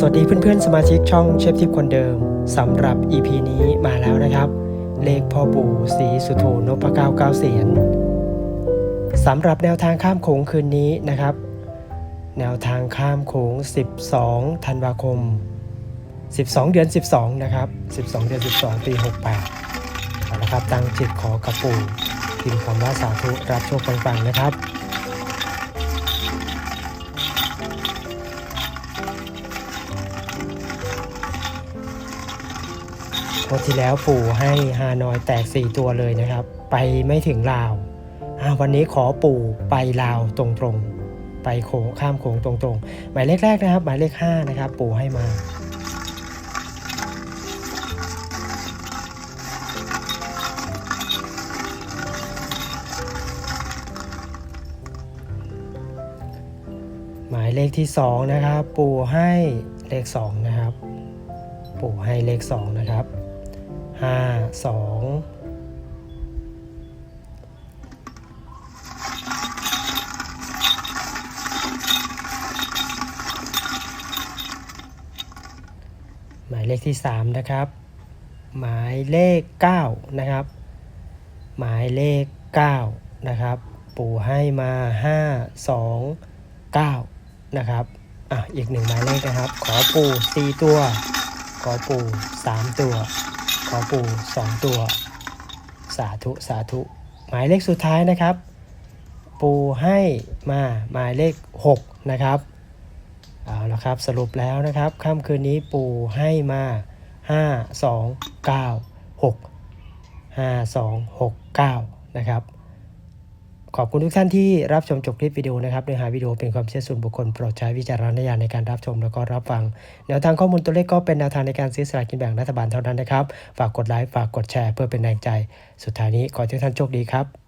สวัสดีเพื่อนๆ สมาชิกช่องเชฟทิพย์คนเดิมสำหรับ EP นี้มาแล้วนะครับ เลขพ่อปู่ศรีสุโธนพเก้าเก้าเสียนสำหรับแนวทางข้ามโขงคืนนี้นะครับ แนวทางข้ามโขง 12 ธันวาคม 12 เดือน 12 นะครับ 12 เดือน 12 ปี 68เอาละครับตั้งจิตขอกับปู่พิมพ์คำว่าสาธุรับโชคปังๆนะครับ วดที่แล้วปู่ให้ฮานอยแตก 4 ตัวเลยนะครับ ไปไม่ถึงลาววันนี้ขอปู่ไปลาวตรงๆ ไปโขงข้ามโขงตรงๆ หมายเลขแรกนะครับ หมายเลข5นะครับ ปู่ให้มาหมายเลขที่ 2 นะครับ ปู่ให้เลข 2 นะครับ ปู่ให้เลข 2 นะครับ ห้าสองหมายเลขที่สามนะครับ หมายเลขเก้านะครับ หมายเลขเก้านะครับ ปู่ให้มาห้าสองเก้านะครับ อะ อีกหนึ่งหมายเลขนะครับ ขอปู่สี่ตัว ขอปู่สามตัว ขอปู่สองตัว สาธุสาธุ หมายเลขสุดท้ายนะครับ ปู่ให้มาหมายเลข 6 นะครับเอาละครับสรุปแล้วนะครับค่ำคืนนี้ปู่ให้มา 5 2 9 6 5 2 6 9 นะครับ ขอบคุณทุกท่านที่รับชมจบคลิปวิดีโอนะครับเนื้อหาวิดีโอเป็นความเชื่อส่วนบุคคลโปรดใช้วิจารณญาณในการรับชมแล้วก็รับฟัง แนวทางข้อมูลตัวเลขก็เป็นแนวทางในการซื้อสลากกินแบ่งรัฐบาลเท่านั้นนะครับ ฝากกดไลค์ฝากกดแชร์เพื่อเป็นแรงใจ สุดท้ายนี้ขอให้ทุกท่านโชคดีครับ